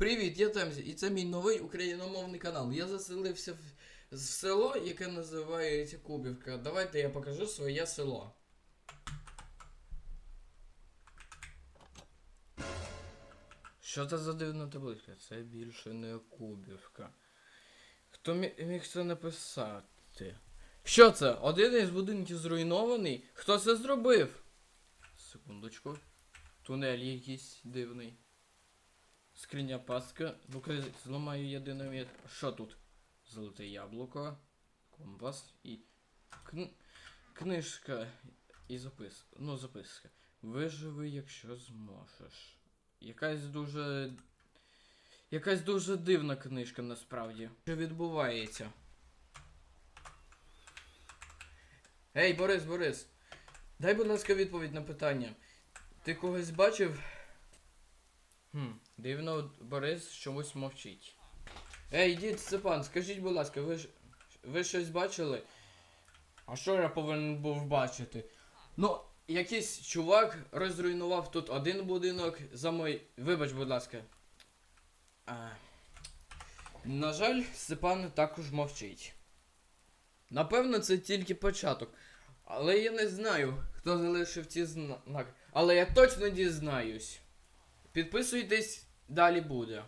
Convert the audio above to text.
Привіт, я Темзі, і це мій новий україномовний канал. Я заселився в, в село, яке називається Кубівка. Давайте я покажу своє село. Що це за дивна табличка? Це більше не Кубівка. Хто міг це написати? Що це? Один із будинків зруйнований? Хто це зробив? Секундочку. Тунель якийсь дивний. Скриня пастка. Ну-ка, зламаю єдине м'я- Що тут? Золоте яблуко, компас і. Кн... Книжка і запис. Ну, записка. Виживи, якщо зможеш. Якась дуже. Якась дуже дивна книжка насправді. Що відбувається? Ей, Борис, Борис. Дай, будь ласка, відповідь на питання. Ти когось бачив? Хм, дивно, Борис чомусь мовчить. Ей, дід Степан, скажіть, будь ласка, ви ви щось бачили? А що я повинен був бачити? Ну, якийсь чувак розруйнував тут один будинок за мой. Вибач, будь ласка. А... На жаль, Степан також мовчить. Напевно, це тільки початок. Але я не знаю, хто залишив ці знаки. Але я точно дізнаюсь. Підписуйтесь, далі буде.